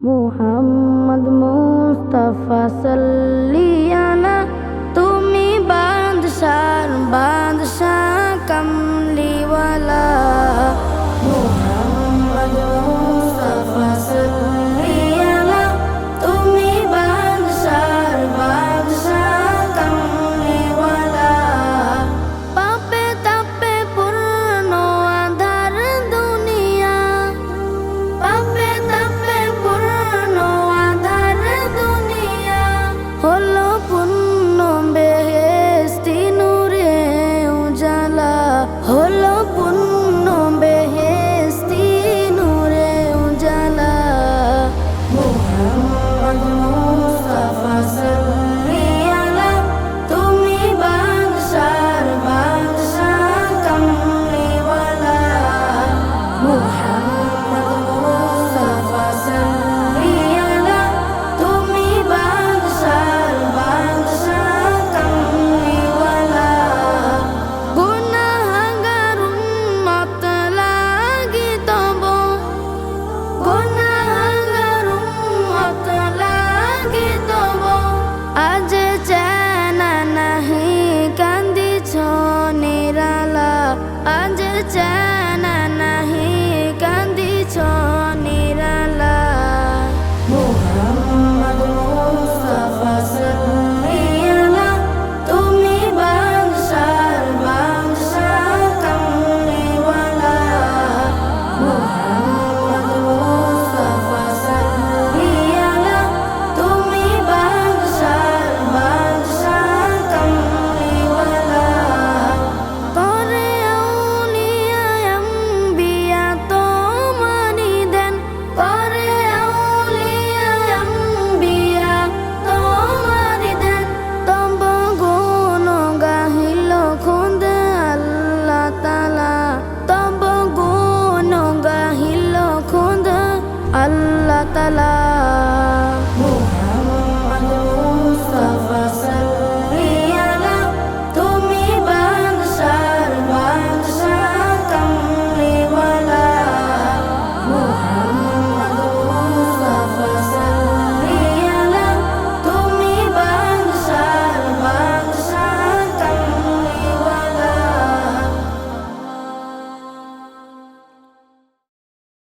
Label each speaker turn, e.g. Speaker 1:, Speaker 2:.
Speaker 1: মুহাম্মদ মুস্তাফা সাল্লি